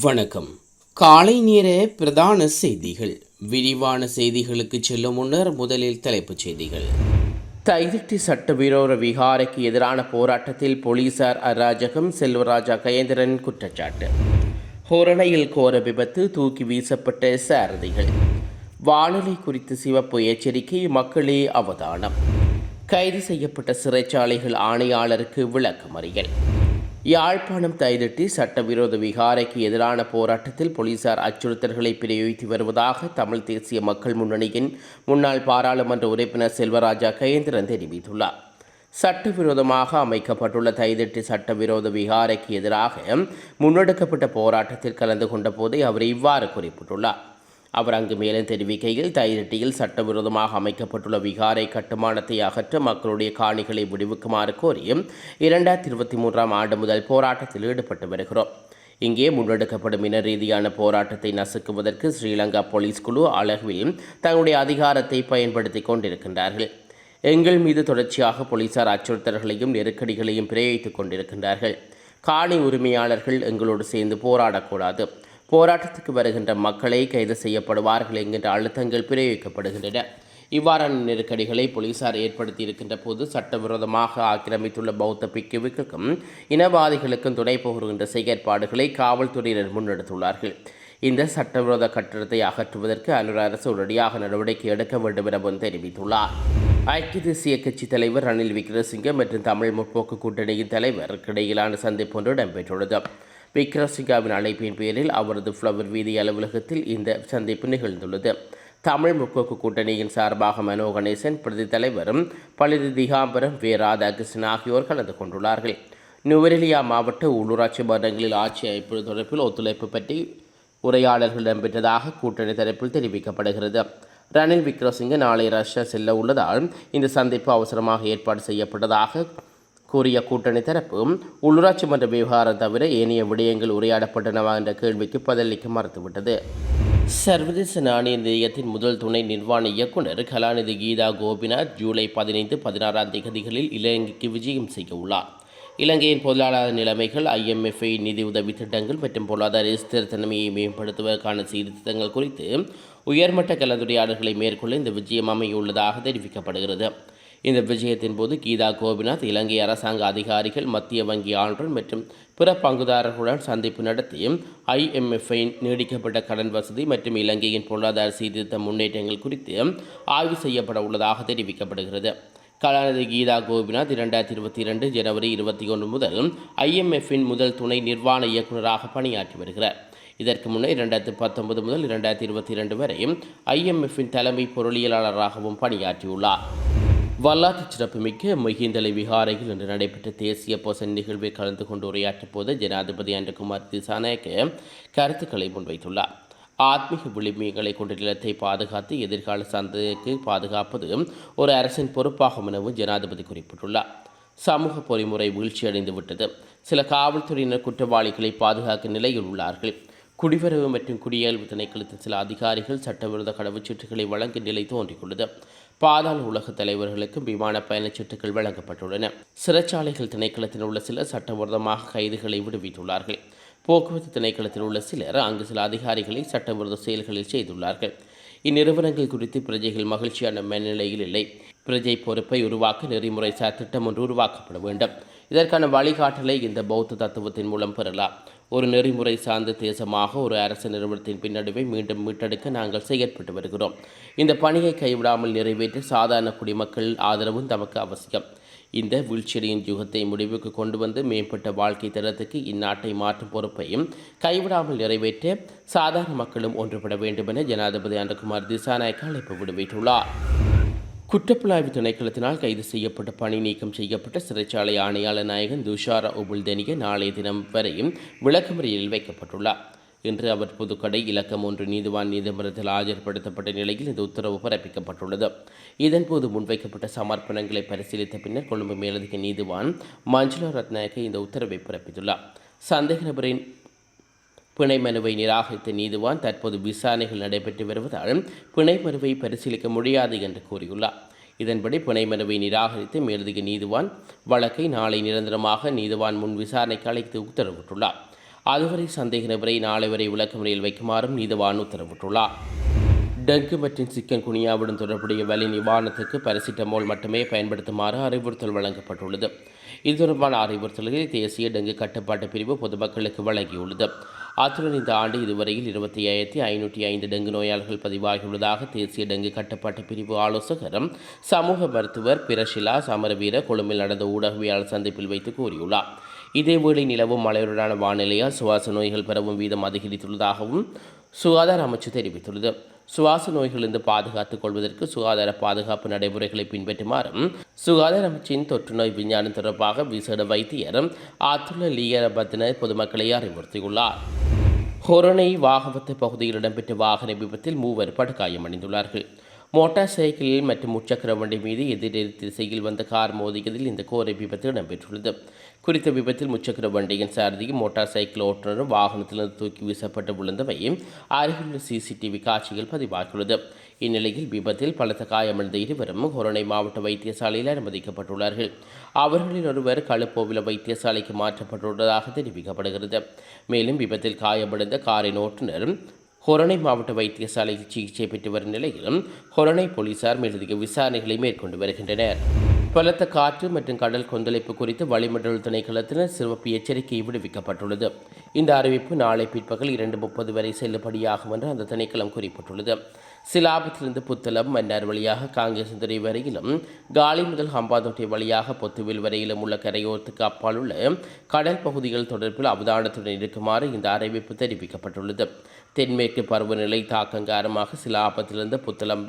வணக்கம். காலை நேர பிரதான செய்திகள். விரிவான செய்திகளுக்கு செல்லும் முன்னர் முதலில் தலைப்புச் செய்திகள். தைதிட்டி சட்டவிரோத விகாரைக்கு எதிரான போராட்டத்தில் போலீசார் அராஜகம் செல்வராஜா கயேந்திரன் குற்றச்சாட்டு. ஹோரணையில் கோர விபத்து தூக்கி வீசப்பட்ட சாரதிகள். வானிலை குறித்து சிவப்பு எச்சரிக்கை மக்களே அவதானம். கைது செய்யப்பட்ட சிறைச்சாலைகள் ஆணையாளருக்கு விளக்கமறியல். யாழ்ப்பாணம் தைதிட்டி சட்டவிரோத விகாரைக்கு எதிரான போராட்டத்தில் போலீசார் அச்சுறுத்தல்களை பிரயோகித்து வருவதாக தமிழ் தேசிய மக்கள் முன்னணியின் முன்னாள் பாராளுமன்ற உறுப்பினர் செல்வராஜா கயேந்திரன் தெரிவித்துள்ளார். சட்டவிரோதமாக அமைக்கப்பட்டுள்ள தைதிட்டி சட்டவிரோத விகாரைக்கு எதிராக முன்னெடுக்கப்பட்ட போராட்டத்தில் கலந்து கொண்ட போதே அவர் இவ்வாறு குறிப்பிட்டுள்ளார். அவர் அங்கு மேலும் தெரிவிக்கையில் தைரட்டியில் சட்டவிரோதமாக அமைக்கப்பட்டுள்ள விகாரை கட்டுமானத்தை அகற்ற மக்களுடைய காணிகளை விடுவிக்குமாறு கோரியும் இரண்டாயிரத்தி இருபத்தி மூன்றாம் ஆண்டு முதல் போராட்டத்தில் ஈடுபட்டு வருகிறோம். இங்கே முன்னெடுக்கப்படும் இன ரீதியான போராட்டத்தை நசுக்குவதற்கு ஸ்ரீலங்கா போலீஸ் குழு அளவில் தங்களுடைய அதிகாரத்தை பயன்படுத்தி கொண்டிருக்கின்றார்கள். எங்கள் மீது தொடர்ச்சியாக போலீசார் அச்சுறுத்தல்களையும் நெருக்கடிகளையும் பிரயோகித்துக் கொண்டிருக்கின்றார்கள். காணி உரிமையாளர்கள் எங்களோடு சேர்ந்து போராடக்கூடாது. போராட்டத்துக்கு வருகின்ற மக்களை கைது செய்யப்படுவார்கள் என்கின்ற அழுத்தங்கள் பிரயோகிக்கப்படுகின்றன. இவ்வாறான நெருக்கடிகளை போலீசார் ஏற்படுத்தியிருக்கின்ற போது சட்டவிரோதமாக ஆக்கிரமித்துள்ள பௌத்த பிக்குவுக்கும் இனவாதிகளுக்கும் துணை போகின்ற செயற்பாடுகளை காவல்துறையினர் முன்னெடுத்துள்ளார்கள். இந்த சட்டவிரோத கட்டடத்தை அகற்றுவதற்கு அனுர அரசு உடனடியாக நடவடிக்கை எடுக்க வேண்டும் எனவும் தெரிவித்துள்ளார். ஐக்கிய தேசிய கட்சி தலைவர் ரணில் விக்ரமசிங்க மற்றும் தமிழ் முற்போக்கு கூட்டணியின் தலைவருக்கு இடையிலான சந்திப்பு ஒன்று இடம்பெற்றுள்ளது. விக்ரமசிங்காவின் அழைப்பின் பேரில் அவரது ஃப்ளவர் வீதி அலுவலகத்தில் இந்த சந்திப்பு நிகழ்ந்துள்ளது. தமிழ் முற்போக்கு கூட்டணியின் சார்பாக மனோ கணேசன் பிரதி தலைவரும் பழுதி திகாம்பரம் வே. ராதாகிருஷ்ணன் ஆகியோர் கலந்து கொண்டுள்ளார்கள். நுவரெலியா மாவட்ட உள்ளூராட்சி மன்றங்களில் ஆட்சி அமைப்பு தொடர்பில் ஒத்துழைப்பு பற்றி உரையாடல்கள் இடம்பெற்றதாக கூட்டணி தரப்பில் தெரிவிக்கப்படுகிறது. ரணில் விக்ரமசிங்க நாளை ரஷ்யா செல்ல உள்ளதால் இந்த சந்திப்பு அவசரமாக ஏற்பாடு செய்யப்பட்டதாக கூறிய கூட்டணி தரப்பு உள்ளூராட்சி மன்ற விவகாரம் தவிர ஏனைய விடயங்கள் உரையாடப்பட்டனவா என்ற கேள்விக்கு பதிலளிக்க மறுத்துவிட்டது. சர்வதேச நாணய நிதியத்தின் முதல் துணை நிர்வாண இயக்குனர் கலாநிதி கீதா கோபிநாத் ஜூலை பதினைந்து பதினாறாம் தேதிகளில் இலங்கைக்கு விஜயம் செய்ய உள்ளார். இலங்கையின் பொருளாதார நிலைமைகள் ஐஎம்எஃப்ஐ நிதி உதவி திட்டங்கள் மற்றும் பொருளாதார ஸ்திரத்தன்மையை மேம்படுத்துவதற்கான சீர்திருத்தங்கள் குறித்து உயர்மட்ட கலந்துரையாடல்களை மேற்கொள்ள இந்த விஜயம் அமையுள்ளதாக தெரிவிக்கப்படுகிறது. இந்த விஜயத்தின் போது கீதா கோபிநாத் இலங்கை அரசாங்க அதிகாரிகள் மத்திய வங்கி ஆளுநர் மற்றும் பிற பங்குதாரர்களுடன் சந்திப்பு நடத்தி ஐஎம்எஃப்ஐ நீடிக்கப்பட்ட கடன் வசதி மற்றும் இலங்கையின் பொருளாதார சீர்திருத்த முன்னேற்றங்கள் குறித்து ஆய்வு செய்யப்பட உள்ளதாக தெரிவிக்கப்படுகிறது. கலாநிதி கீதா கோபிநாத் இரண்டாயிரத்தி இருபத்தி இரண்டு ஜனவரி இருபத்தி ஒன்று முதல் ஐஎம்எஃப்பின் முதல் துணை நிர்வாண இயக்குநராக பணியாற்றி வருகிறார். இதற்கு முன்னர் இரண்டாயிரத்தி பத்தொன்பது முதல் இரண்டாயிரத்தி இருபத்தி இரண்டு வரை ஐஎம்எஃப்பின் தலைமை பொருளியலாளராகவும் பணியாற்றியுள்ளார். வரலாற்று சிறப்புமிக்க மொஹிந்தலை விகாரையில் இன்று நடைபெற்ற தேசிய பொசன் நிகழ்வில் கலந்து கொண்டு உரையாற்றிய போது ஜனாதிபதி அன்றகுமார் திசாநாயக்க கருத்துக்களை முன்வைத்துள்ளார். ஆத்மீக விளிம்பியங்களை கொண்ட நிலத்தை பாதுகாத்து எதிர்கால சந்ததிக்கு பாதுகாப்பது ஒரு அரசின் பொறுப்பாகும் எனவும் ஜனாதிபதி குறிப்பிட்டுள்ளார். சமூக பொறிமுறை வீழ்ச்சியடைந்து விட்டது. சில காவல்துறையினர் குற்றவாளிகளை பாதுகாக்கும் நிலையில் உள்ளார்கள். குடிவரவு மற்றும் குடியேழ்வு திணைக்களத்தில் சில அதிகாரிகள் சட்டவிரோத கடவுச்சீட்டுகளை வழங்கும் நிலை தோன்றியுள்ளது. பாதாள உலக தலைவர்களுக்கு விமான பயணச்சீட்டுகள் வழங்கப்பட்டுள்ளன. சிறைச்சாலைகள் திணைக்களத்தில் உள்ள சிலர் சட்டவிரோதமாக கைதுகளை விடுவித்துள்ளார்கள். போக்குவரத்து திணைக்களத்தில் உள்ள சிலர் அங்கு சில அதிகாரிகளை சட்டவிரோத செயல்களில் செய்துள்ளார்கள். இந்நிறுவனங்கள் குறித்து பிரஜைகள் மகிழ்ச்சியான மனநிலையில் இல்லை. பிரஜை பொறுப்பை உருவாக்க நெறிமுறை சார் திட்டம் ஒன்று உருவாக்கப்பட வேண்டும். இதற்கான வழிகாட்டலை இந்த பௌத்த தத்துவத்தின் மூலம் பெறலாம். ஒரு நெறிமுறை சார்ந்த தேசமாக ஒரு அரசு நிறுவனத்தின் பின்னடைவை மீண்டும் மீட்டெடுக்க நாங்கள் செயற்பட்டு வருகிறோம். இந்த பணியை கைவிடாமல் நிறைவேற்ற சாதாரண குடிமக்கள் ஆதரவும் தமக்கு அவசியம். இந்த வீழ்ச்சியடையின் யுகத்தை முடிவுக்கு கொண்டு வந்து மேம்பட்ட வாழ்க்கை தரத்துக்கு இந்நாட்டை மாற்றும் பொறுப்பையும் கைவிடாமல் நிறைவேற்ற சாதாரண மக்களும் ஒன்றுபட வேண்டும் என ஜனாதிபதி அனுகுமார் திசாநாயக்க அழைப்பு விடுவித்துள்ளார். குற்றப்புலாய்வு திணைக்களத்தினால் கைது செய்யப்பட்ட பணி நீக்கம் செய்யப்பட்ட சிறைச்சாலை ஆணையாளர் நாயகன் துஷாரா உபுல்தெனிய நாளைய தினம் வரையும் விளக்கமறியலில் வைக்கப்பட்டுள்ளார். இன்று அவர் புதுக்கடை இலக்கம் ஒன்று நீதிவான் நீதிமன்றத்தில் ஆஜர்படுத்தப்பட்ட நிலையில் இந்த உத்தரவு பிறப்பிக்கப்பட்டுள்ளது. இதன்போது முன்வைக்கப்பட்ட சமர்ப்பணங்களை பரிசீலித்த பின்னர் கொழும்பு மேலதிக நீதிவான் மஞ்சுளா ரத்நாயக்க இந்த உத்தரவை பிறப்பித்துள்ளார். சந்தேக நபரின் பிணை மனுவை நிராகரித்த நீதிவான் தற்போது விசாரணைகள் நடைபெற்று வருவதால் பிணை மனுவை பரிசீலிக்க முடியாது என்று கூறியுள்ளார். இதன்படி பிணை மனுவை நிராகரித்து மேலதிக நீதிவான் வழக்கை நாளை நிரந்தரமாக நீதிவான் முன் விசாரணைக்கு அழைத்து உத்தரவிட்டுள்ளார். அதுவரை சந்தேக நபரை நாளை வரை விளக்கமுறையில் வைக்குமாறும் நீதவான் உத்தரவிட்டுள்ளார். டெங்கு மற்றும் சிக்கன் குனியாவுடன் தொடர்புடைய வலி நிவாரணத்துக்கு பாராசிட்டமால் மட்டுமே பயன்படுத்துமாறு அறிவுறுத்தல் வழங்கப்பட்டுள்ளது. இது தொடர்பான அறிவுறுத்தல்களை தேசிய டெங்கு கட்டுப்பாட்டு பிரிவு பொதுமக்களுக்கு வழங்கியுள்ளது. அத்துடன் இந்த ஆண்டு இதுவரையில் இருபத்தி ஐயாயிரத்தி ஐநூற்றி ஐந்து டெங்கு நோயாளர்கள் பதிவாகியுள்ளதாக தேசிய டெங்கு கட்டுப்பாட்டு பிரிவு ஆலோசகரும் சமூக மருத்துவர் பிரஷிலா சமரவீர கொழும்பில் நடந்த ஊடகவியாளர் சந்திப்பில் வைத்து கூறியுள்ளார். இதேவேளை நிலவும் மழையுடனான வானிலையால் சுவாச நோய்கள் பரவும் வீதம் அதிகரித்துள்ளதாகவும் சுகாதார அமைச்சு தெரிவித்துள்ளது. சுவாச நோய்களிலிருந்து பாதுகாத்துக் கொள்வதற்கு சுகாதார பாதுகாப்பு நடைமுறைகளை பின்பற்றுமாறும் சுகாதார அமைச்சின் தொற்றுநோய் விஞ்ஞானம் தொடர்பாக விசேட வைத்தியர் ஆத்துள்ள லீயரபத்தினர் பொதுமக்களை அறிவுறுத்தியுள்ளார். ஹொரணை வாகவத்து பகுதியில் இடம்பெற்ற வாகன விபத்தில் மூவர் படுகாயமடைந்துள்ளார்கள். மோட்டார் சைக்கிளில் மற்றும் முச்சக்கர வண்டி மீது எதிரெதிர் திசையில் வந்த கார் மோதியதில் இந்த கோர விபத்து இடம்பெற்றுள்ளது. குறித்த விபத்தில் முச்சக்கர வண்டியின் சாரதியும் மோட்டார் சைக்கிள் ஓட்டுநரும் வாகனத்திலிருந்து தூக்கி வீசப்பட்டு விழுந்தவையும் அருகிலுள்ள சிசிடிவி காட்சிகள் பதிவாகியுள்ளது. இந்நிலையில் விபத்தில் பலத்த காயமடைந்த இருவரும் கொரோனை மாவட்ட வைத்தியசாலையில் அனுமதிக்கப்பட்டுள்ளார்கள். அவர்களில் ஒருவர் களுப்போவில வைத்தியசாலைக்கு மாற்றப்பட்டுள்ளதாக தெரிவிக்கப்படுகிறது. மேலும் விபத்தில் காயமடைந்த காரின் ஓட்டுநர் ஹொரணை மாவட்ட வைத்தியசாலையில் சிகிச்சை பெற்று வரும் நிலையிலும் ஹொரணை போலீசார் மேலதிக விசாரணைகளை மேற்கொண்டு வருகின்றனர். பலத்த காற்று மற்றும் கடல் கொந்தளிப்பு குறித்து வளிமண்டல திணைக்களத்தினர் சிறப்பு எச்சரிக்கை விடுவிக்கப்பட்டுள்ளது. இந்த அறிவிப்பு நாளை பிற்பகல் இரண்டு முப்பது வரை செல்லுபடியாகும் என்று அந்த திணைக்களம் குறிப்பிட்டுள்ளது. சிலாபத்திலிருந்து புத்தளம் மன்னார் வழியாக காங்கேசந்துறை வரையிலும் காலி முதல் ஹம்பாந்தோட்டை வழியாக பொத்துவில் வரையிலும் உள்ள கரையோரத்துக்கு அப்பால் உள்ள கடல் பகுதிகள் தொடர்பில் அவதானத்துடன் இருக்குமாறு இந்த அறிவிப்பு தெரிவிக்கப்பட்டுள்ளது. தென்மேற்கு பருவநிலை தாக்கம் காரணமாக சிலாபத்திலிருந்து புத்தளம்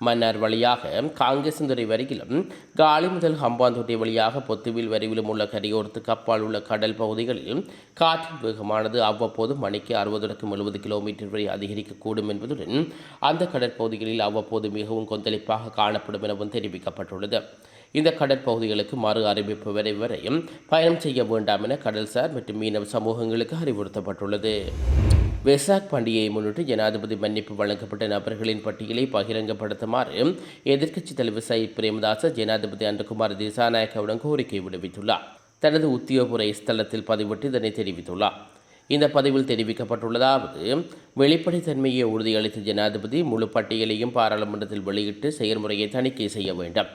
மன்னார் வழியாக காங்கேசந்துறை வரையிலும் காலி முதல் ஹம்பாந்தோட்டை வழியாக பொத்துவில் வரைவிலும் உள்ள கரையோரத்துக்கு அப்பால் உள்ள கடல் பகுதிகளில் காற்றின் வேகமானது அவ்வப்போது மணிக்கு அறுபதுக்கும் எழுபது கிலோமீட்டர் வரை அதிகரிக்கக்கூடும் என்பதுடன் அந்த கடற்பகுதிகளில் அவ்வப்போது மிகவும் கொந்தளிப்பாக காணப்படும் எனவும் தெரிவிக்கப்பட்டுள்ளது. இந்த கடற்பகுதிகளுக்கு மறு அறிவிப்பு வரை வரையும் பயணம் செய்ய வேண்டாம் என கடல்சார் மற்றும் மீனவ சமூகங்களுக்கு அறிவுறுத்தப்பட்டுள்ளது. வெசாக் பண்டிகையை முன்னிட்டு ஜனாதிபதி மன்னிப்பு வழங்கப்பட்ட நபர்களின் பட்டியலை பகிரங்கப்படுத்துமாறு எதிர்க்கட்சித் தலைவர் சயித் பிரேமதாச ஜனாதிபதி அன்றகுமார் திசாநாயக்கவிடம் கோரிக்கை விடுவித்துள்ளார். தனது உத்தியோகபுரை ஸ்தலத்தில் பதிவிட்டு இதனை தெரிவித்துள்ளார். இந்த பதிவில் தெரிவிக்கப்பட்டுள்ளதாவது வெளிப்படைத்தன்மையை உறுதியளித்த ஜனாதிபதி முழு பட்டியலையும் பாராளுமன்றத்தில் வெளியிட்டு செயல்முறையை தணிக்கை செய்ய வேண்டும்.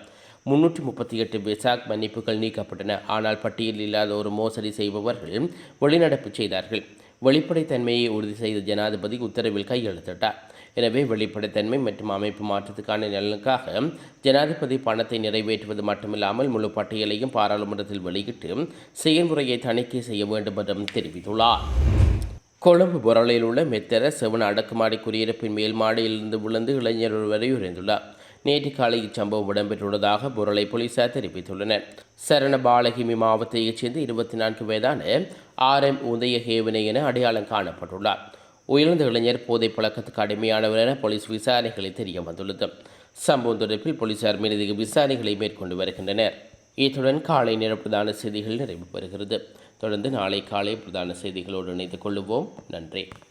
முன்னூற்றி முப்பத்தி எட்டு விசாக் மன்னிப்புகள் நீக்கப்பட்டன. ஆனால் பட்டியலில் இல்லாத ஒரு மோசடி செய்பவர்கள் வெளிநடப்பு செய்தார்கள். வெளிப்படைத்தன்மையை உறுதி செய்த ஜனாதிபதி உத்தரவில் கையெழுத்திட்டார். எனவே வெளிப்படைத்தன்மை மற்றும் அமைப்பு மாற்றத்துக்கான நலனுக்காக ஜனாதிபதி பணத்தை நிறைவேற்றுவது மட்டுமில்லாமல் முழு பட்டியலையும் பாராளுமன்றத்தில் வெளியிட்டு செயல்முறையை தணிக்கை செய்ய வேண்டும் என்றும் தெரிவித்துள்ளார். கொழும்பு பொருளில் உள்ள மெத்தர செவன் அடக்குமாடி குடியிருப்பின் மேல் மாடியிலிருந்து விழுந்து இளைஞர் ஒருவரை உறைந்துள்ளார். நேற்று காலை இச்சம்பவம் இடம்பெற்றுள்ளதாக புரளை போலீசார் தெரிவித்துள்ளனர். சரண பாலகிமி மாவட்டத்தைச் சேர்ந்த இருபத்தி நான்கு வயதான ஆர் எம் உதயஹேவனை என அடையாளம் காணப்பட்டுள்ளார். உயர்ந்த இளைஞர் போதை பழக்கத்துக்கு அடிமையானவர் என போலீஸ் விசாரணைகளை தெரிய வந்துள்ளது. சம்பவம் தொடர்பில் போலீசார் மேலதிக விசாரணைகளை மேற்கொண்டு வருகின்றனர். இத்துடன் காலை நேர பிரதான செய்திகள் நிறைவு பெறுகிறது. தொடர்ந்து நாளை காலை பிரதான செய்திகளோடு இணைந்து கொள்ளுவோம் நன்றி.